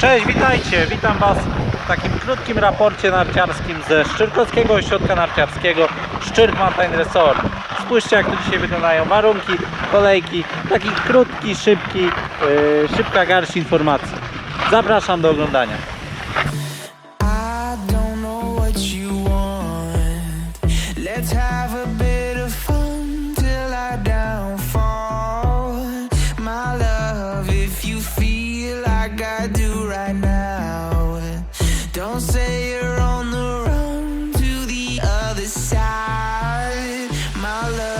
Cześć, witajcie. Witam Was w takim krótkim raporcie narciarskim ze Szczyrkowskiego Ośrodka Narciarskiego Szczyrk Mountain Resort. Spójrzcie jak tu dzisiaj wyglądają warunki, kolejki. Taki krótki, szybki, yy, szybka garść informacji. Zapraszam do oglądania. Say you're on the run to the other side. Love.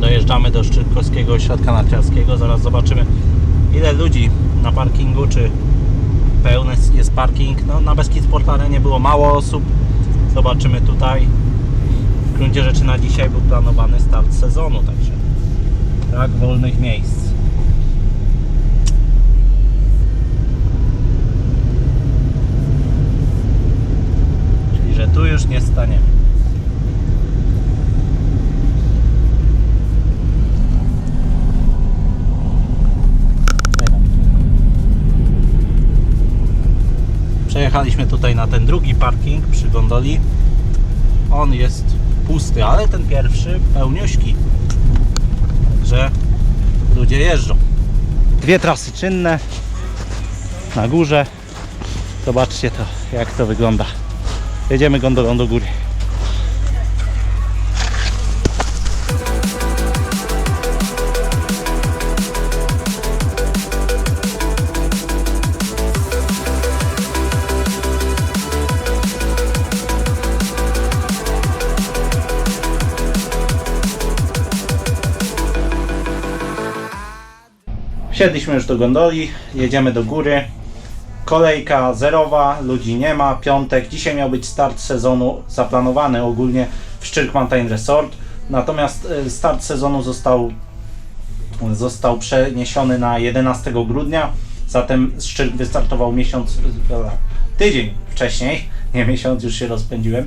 Dojeżdżamy do Szczyrkowskiego Ośrodka Narciarskiego. Zaraz zobaczymy ile ludzi na parkingu, czy pełny jest parking. No, na Beskid Sport Arenie było mało osób. Zobaczymy tutaj. Gruncie rzeczy na dzisiaj był planowany start sezonu, także brak wolnych miejsc. Czyli, że tu już nie staniemy. Przejechaliśmy tutaj na ten drugi parking przy gondoli. On jest pusty, ale ten pierwszy pełniuśki. Także ludzie jeżdżą. Dwie trasy czynne na górze. Zobaczcie to, jak to wygląda. Jedziemy gondolą do góry. Wsiedliśmy już do gondoli, jedziemy do góry. Kolejka zerowa, ludzi nie ma, piątek. Dzisiaj miał być start sezonu zaplanowany ogólnie w Szczyrk Mountain Resort. Natomiast e, start sezonu został, został przeniesiony na 11 grudnia. Zatem Szczyrk wystartował miesiąc, e, tydzień wcześniej. Nie miesiąc, już się rozpędziłem.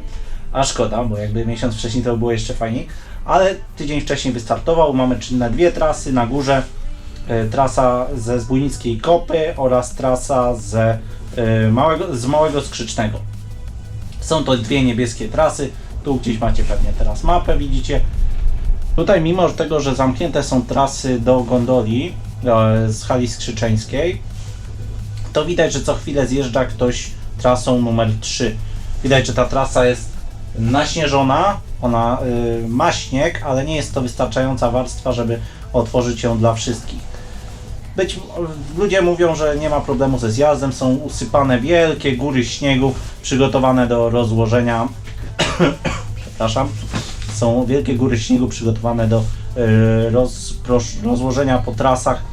A szkoda, bo jakby miesiąc wcześniej to było jeszcze fajniej. Ale tydzień wcześniej wystartował. Mamy czynne dwie trasy na górze trasa ze Zbójnickiej Kopy oraz trasa ze, e, małego, z Małego Skrzycznego. Są to dwie niebieskie trasy. Tu gdzieś macie pewnie teraz mapę, widzicie. Tutaj mimo tego, że zamknięte są trasy do gondoli e, z hali skrzyczeńskiej, to widać, że co chwilę zjeżdża ktoś trasą numer 3. Widać, że ta trasa jest naśnieżona, ona ma śnieg, ale nie jest to wystarczająca warstwa, żeby otworzyć ją dla wszystkich. Być, ludzie mówią, że nie ma problemu ze zjazdem, są usypane wielkie góry śniegu przygotowane do rozłożenia. Przepraszam. Są wielkie góry śniegu przygotowane do y, roz, rozłożenia po trasach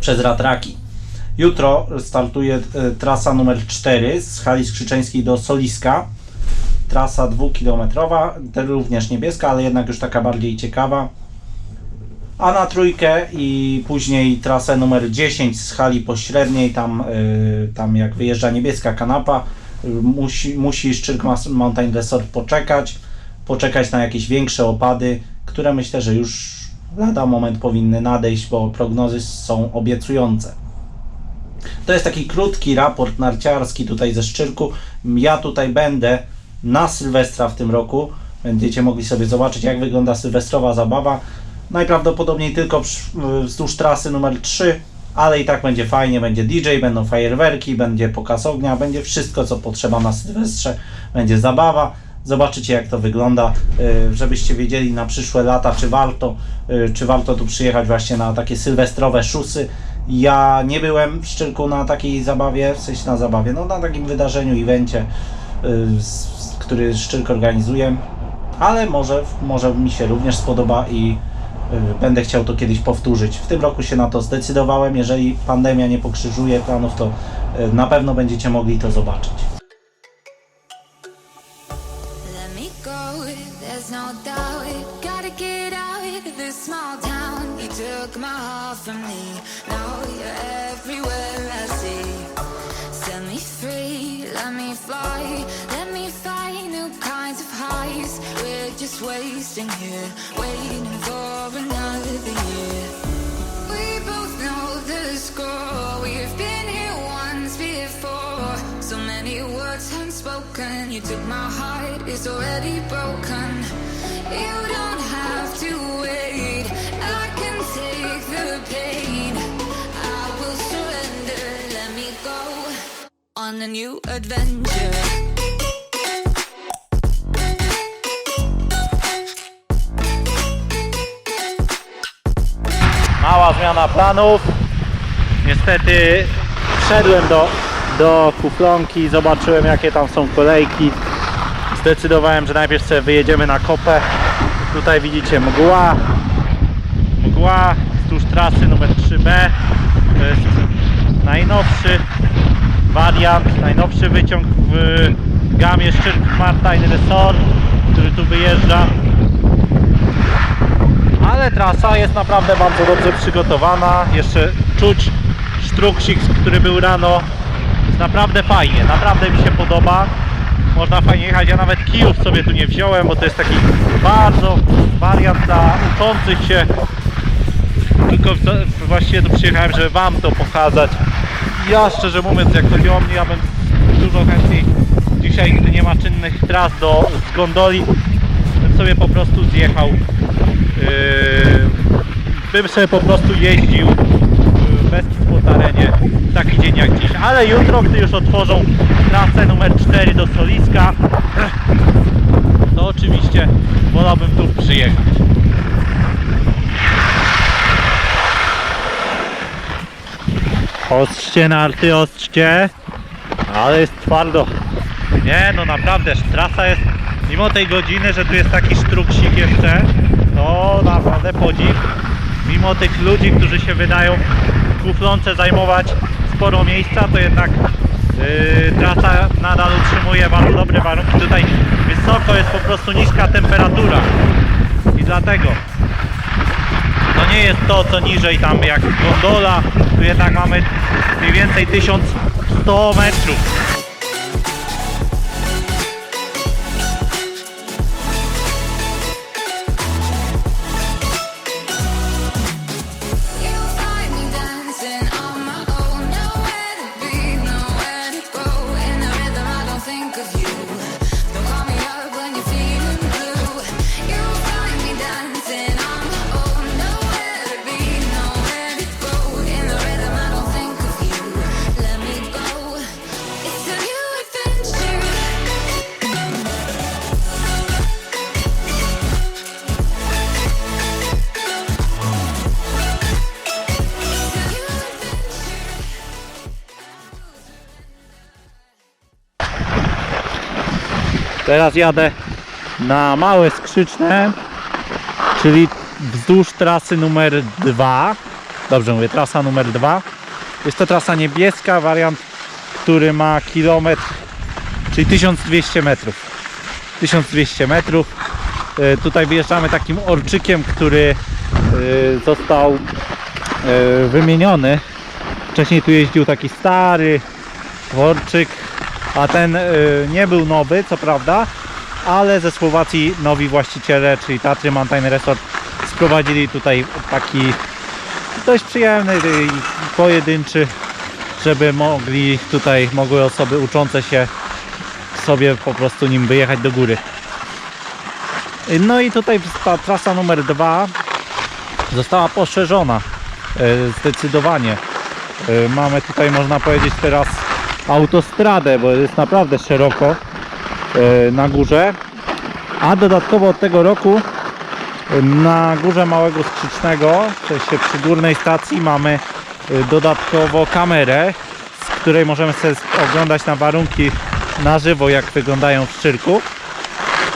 przez ratraki. Jutro startuje y, trasa numer 4 z hali skrzyczeńskiej do Soliska. Trasa dwukilometrowa, również niebieska, ale jednak już taka bardziej ciekawa. A na trójkę i później trasę numer 10 z hali pośredniej, tam, y, tam jak wyjeżdża niebieska kanapa, y, musi, musi Szczyrk Mountain Resort poczekać, poczekać na jakieś większe opady, które myślę, że już lada moment powinny nadejść, bo prognozy są obiecujące. To jest taki krótki raport narciarski tutaj ze Szczyrku. Ja tutaj będę na Sylwestra w tym roku. Będziecie mogli sobie zobaczyć, jak wygląda sylwestrowa zabawa. Najprawdopodobniej tylko wzdłuż trasy numer 3, ale i tak będzie fajnie. Będzie DJ, będą fajerwerki, będzie pokaz ognia, będzie wszystko, co potrzeba na Sylwestrze. Będzie zabawa. Zobaczycie, jak to wygląda, y, żebyście wiedzieli na przyszłe lata, czy warto, y, czy warto tu przyjechać właśnie na takie sylwestrowe szusy. Ja nie byłem w Szczyrku na takiej zabawie, w sensie na zabawie, no na takim wydarzeniu, evencie, y, który Szczyrk organizuje, ale może, może mi się również spodoba i będę chciał to kiedyś powtórzyć. W tym roku się na to zdecydowałem, jeżeli pandemia nie pokrzyżuje planów, to y, na pewno będziecie mogli to zobaczyć. Let me go, You took my heart, it's already broken. You don't have to wait. I can take the pain. I will surrender. Let me go on a new adventure. Mała zmiana planów. Niestety wszedłem do, do kuflonki, zobaczyłem jakie tam są kolejki. Zdecydowałem, że najpierw sobie wyjedziemy na kopę. Tutaj widzicie mgła. Mgła wzdłuż trasy numer 3B. To jest najnowszy wariant, najnowszy wyciąg w gamie Szczyrk Martin Resort, który tu wyjeżdża. Ale trasa jest naprawdę bardzo dobrze przygotowana. Jeszcze czuć sztruksik, który był rano. Naprawdę fajnie, naprawdę mi się podoba. Można fajnie jechać. Ja nawet kijów sobie tu nie wziąłem, bo to jest taki bardzo wariant dla uczących się. Tylko właściwie tu przyjechałem, żeby Wam to pokazać. Ja szczerze mówiąc, jak chodzi o mnie, ja bym dużo chętniej dzisiaj, gdy nie ma czynnych tras do z gondoli, bym sobie po prostu zjechał Yy, bym sobie po prostu jeździł nic po terenie taki dzień jak dziś. Ale jutro, gdy już otworzą trasę numer 4 do Soliska, to oczywiście wolałbym tu przyjechać. Ostrzcie narty, ostrzcie. Ale jest twardo. Nie, no naprawdę, trasa jest, mimo tej godziny, że tu jest taki sztruksik jeszcze, to naprawdę podziw. Mimo tych ludzi, którzy się wydają kuflonce zajmować sporo miejsca, to jednak yy, trasa nadal utrzymuje bardzo dobre warunki. Tutaj wysoko jest po prostu niska temperatura i dlatego to nie jest to co niżej tam jak gondola, tu jednak mamy mniej więcej 1100 metrów. Teraz jadę na Małe Skrzyczne, czyli wzdłuż trasy numer 2. Dobrze mówię, trasa numer 2. Jest to trasa niebieska, wariant, który ma kilometr, czyli 1200 metrów. 1200 metrów. E, Tutaj wyjeżdżamy takim orczykiem, który e, został e, wymieniony. Wcześniej tu jeździł taki stary worczyk, a ten y, nie był nowy, co prawda, ale ze Słowacji nowi właściciele, czyli Tatry Mountain Resort sprowadzili tutaj taki dość przyjemny i pojedynczy, żeby mogli tutaj, mogły osoby uczące się sobie po prostu nim wyjechać do góry. No i tutaj ta trasa numer dwa została poszerzona y, zdecydowanie. Y, Mamy tutaj można powiedzieć teraz autostradę, bo jest naprawdę szeroko y, na górze. A dodatkowo od tego roku y, na górze Małego Skrzycznego, w sensie przy górnej stacji mamy y, dodatkowo kamerę, z której możemy sobie oglądać na warunki na żywo jak wyglądają w Szczyrku.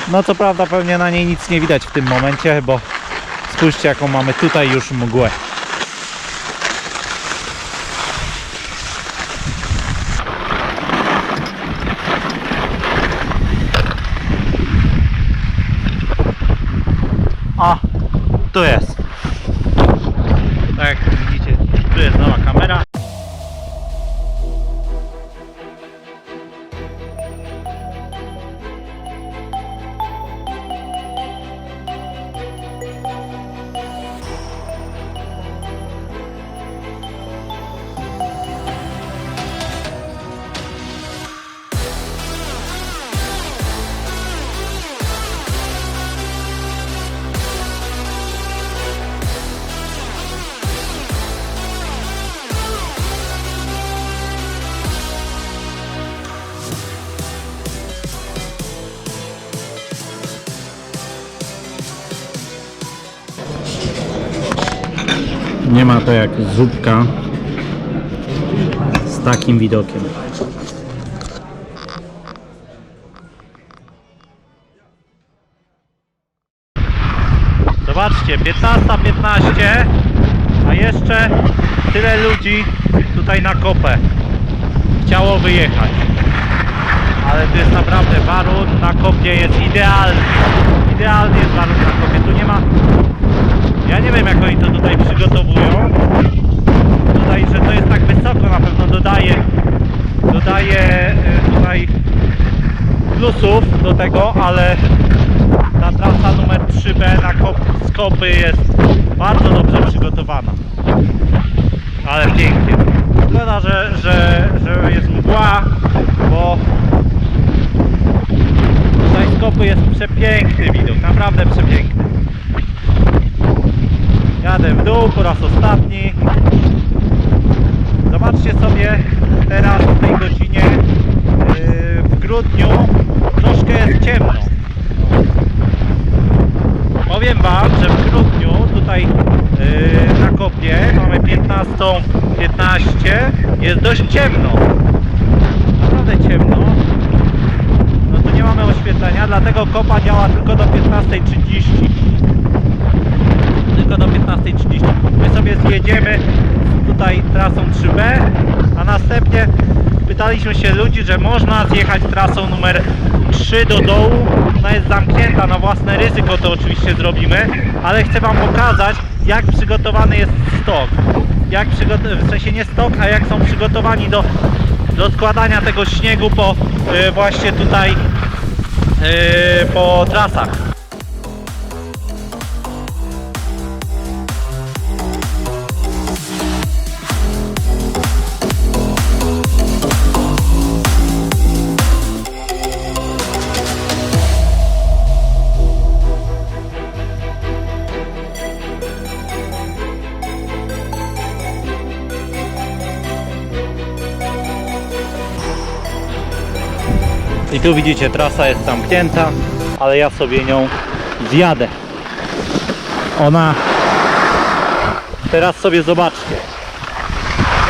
No co prawda pewnie na niej nic nie widać w tym momencie, bo spójrzcie jaką mamy tutaj już mgłę. Ma to jak zupka z takim widokiem. Zobaczcie, 15.15, a jeszcze tyle ludzi tutaj na kopę chciało wyjechać. Ale to jest naprawdę warun na kopie jest idealny. Idealny jest warun na kopie. Tu nie ma. Ja nie wiem jak oni to tutaj przygotowują. Tutaj, że to jest tak wysoko na pewno dodaje dodaje y, tutaj plusów do tego, ale ta trasa numer 3B na kop, z kopy jest bardzo dobrze przygotowana. Ale pięknie. Szkoda, że, że, że jest mgła, bo tutaj z kopy jest przepiękny widok, naprawdę przepiękny. Jadę w dół po raz ostatni. Zobaczcie sobie teraz w tej godzinie yy, w grudniu troszkę jest ciemno. Powiem Wam, że w grudniu tutaj yy, na kopie mamy 15.15 jest dość ciemno. Naprawdę ciemno. No tu nie mamy oświetlenia, dlatego kopa działa tylko do 15.30 tylko do 15.30. My sobie zjedziemy tutaj trasą 3B, a następnie pytaliśmy się ludzi, że można zjechać trasą numer 3 do dołu. Ona jest zamknięta na własne ryzyko, to oczywiście zrobimy, ale chcę Wam pokazać, jak przygotowany jest stok. Jak w sensie nie stok, a jak są przygotowani do, do składania tego śniegu po y, właśnie tutaj y, po trasach. I tu widzicie, trasa jest zamknięta, ale ja sobie nią zjadę. Ona... Teraz sobie zobaczcie.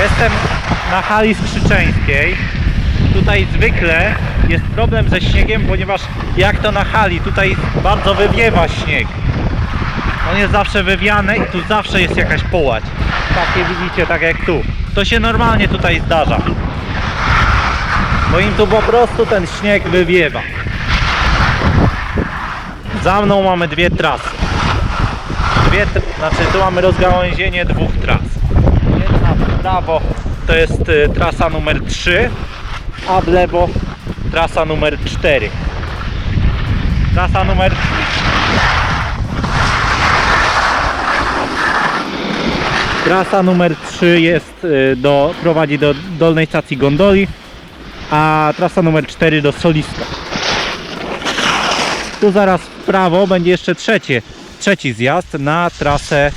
Jestem na hali skrzyczeńskiej. Tutaj zwykle jest problem ze śniegiem, ponieważ jak to na hali, tutaj bardzo wywiewa śnieg. On jest zawsze wywiany i tu zawsze jest jakaś połać. Takie widzicie, tak jak tu. To się normalnie tutaj zdarza bo im tu po prostu ten śnieg wywiewa. Za mną mamy dwie trasy. Dwie, znaczy tu mamy rozgałęzienie dwóch tras. Jedna w prawo to jest y, trasa numer 3, a w lewo trasa numer 4. Trasa numer Trasa numer 3 jest y, do, prowadzi do dolnej stacji gondoli, a trasa numer 4 do Soliska. Tu zaraz w prawo będzie jeszcze trzecie, trzeci zjazd na trasę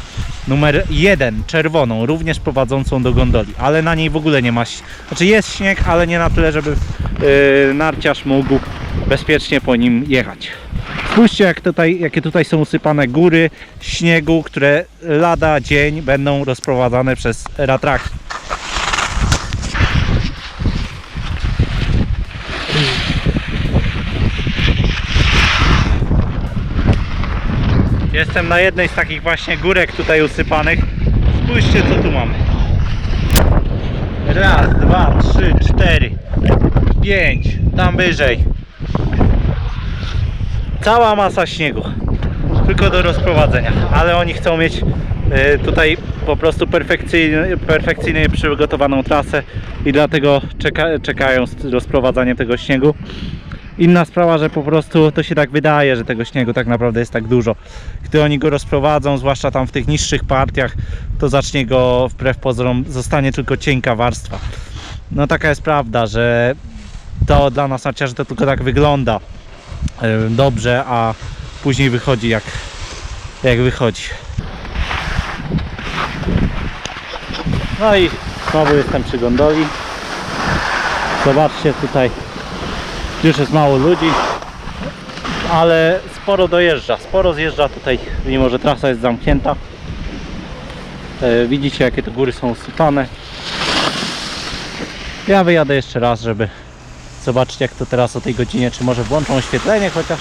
numer 1, czerwoną, również prowadzącą do gondoli, ale na niej w ogóle nie ma, znaczy jest śnieg, ale nie na tyle, żeby yy, narciarz mógł bezpiecznie po nim jechać. Spójrzcie jak tutaj, jakie tutaj są usypane góry śniegu, które lada dzień będą rozprowadzane przez ratraki. Jestem na jednej z takich właśnie górek tutaj usypanych. Spójrzcie co tu mamy. Raz, dwa, trzy, cztery, pięć, tam wyżej. Cała masa śniegu. Tylko do rozprowadzenia. Ale oni chcą mieć e, tutaj po prostu perfekcyjnie, przygotowaną trasę i dlatego czeka, czekają z rozprowadzaniem tego śniegu. Inna sprawa, że po prostu to się tak wydaje, że tego śniegu tak naprawdę jest tak dużo. Gdy oni go rozprowadzą, zwłaszcza tam w tych niższych partiach, to zacznie go wbrew pozorom, zostanie tylko cienka warstwa. No taka jest prawda, że to dla nas narciarzy to tylko tak wygląda dobrze, a później wychodzi jak, jak wychodzi. No i znowu jestem przy gondoli. Zobaczcie tutaj już jest mało ludzi, ale sporo dojeżdża, sporo zjeżdża tutaj, mimo że trasa jest zamknięta. E, widzicie jakie te góry są usypane. Ja wyjadę jeszcze raz, żeby zobaczyć jak to teraz o tej godzinie, czy może włączą oświetlenie chociaż,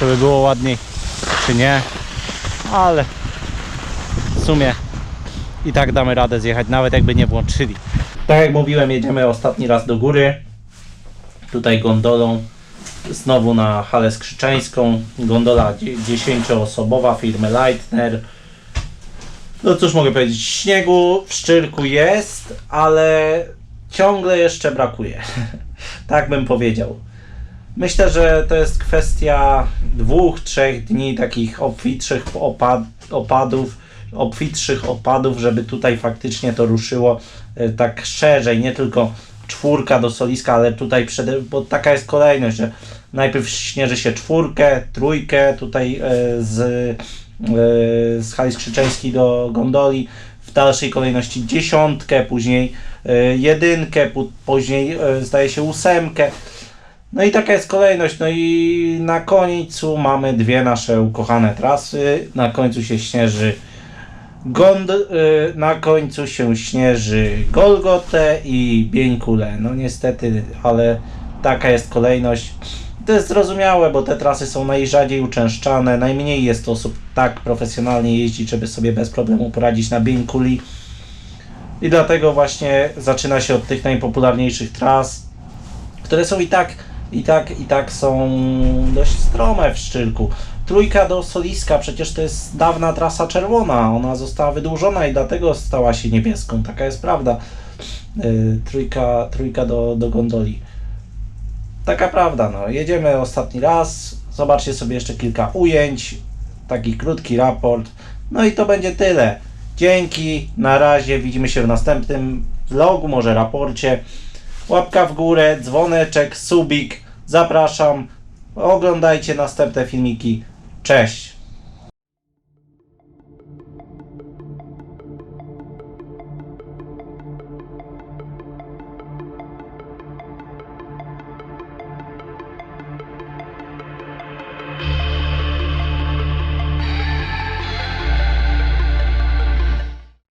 żeby było ładniej, czy nie. Ale w sumie i tak damy radę zjechać, nawet jakby nie włączyli. Tak jak mówiłem, jedziemy ostatni raz do góry. Tutaj gondolą znowu na halę skrzyczeńską. Gondola 10-osobowa firmy Leitner. No cóż mogę powiedzieć, śniegu w Szczyrku jest, ale ciągle jeszcze brakuje. tak bym powiedział. Myślę, że to jest kwestia dwóch, trzech dni takich obfitszych opad, opadów, obfitszych opadów, żeby tutaj faktycznie to ruszyło e, tak szerzej, nie tylko czwórka do Soliska, ale tutaj przede, bo taka jest kolejność, że najpierw śnieży się czwórkę, trójkę tutaj e, z, e, z hali skrzyczeńskiej do gondoli, w dalszej kolejności dziesiątkę, później e, jedynkę, później zdaje się ósemkę. No i taka jest kolejność. No i na końcu mamy dwie nasze ukochane trasy. Na końcu się śnieży Gond, y, na końcu się śnieży Golgotę i Bieńkulę. No niestety, ale taka jest kolejność. To jest zrozumiałe, bo te trasy są najrzadziej uczęszczane, najmniej jest osób tak profesjonalnie jeździć, żeby sobie bez problemu poradzić na Bieńkuli. I dlatego właśnie zaczyna się od tych najpopularniejszych tras, które są i tak, i tak, i tak są dość strome w Szczyrku. Trójka do Soliska, przecież to jest dawna trasa czerwona, ona została wydłużona i dlatego stała się niebieską, taka jest prawda. Yy, trójka, trójka do, do gondoli. Taka prawda, no. Jedziemy ostatni raz, zobaczcie sobie jeszcze kilka ujęć, taki krótki raport, no i to będzie tyle. Dzięki, na razie, widzimy się w następnym vlogu, może raporcie. Łapka w górę, dzwoneczek, subik, zapraszam. Oglądajcie następne filmiki. Cześć!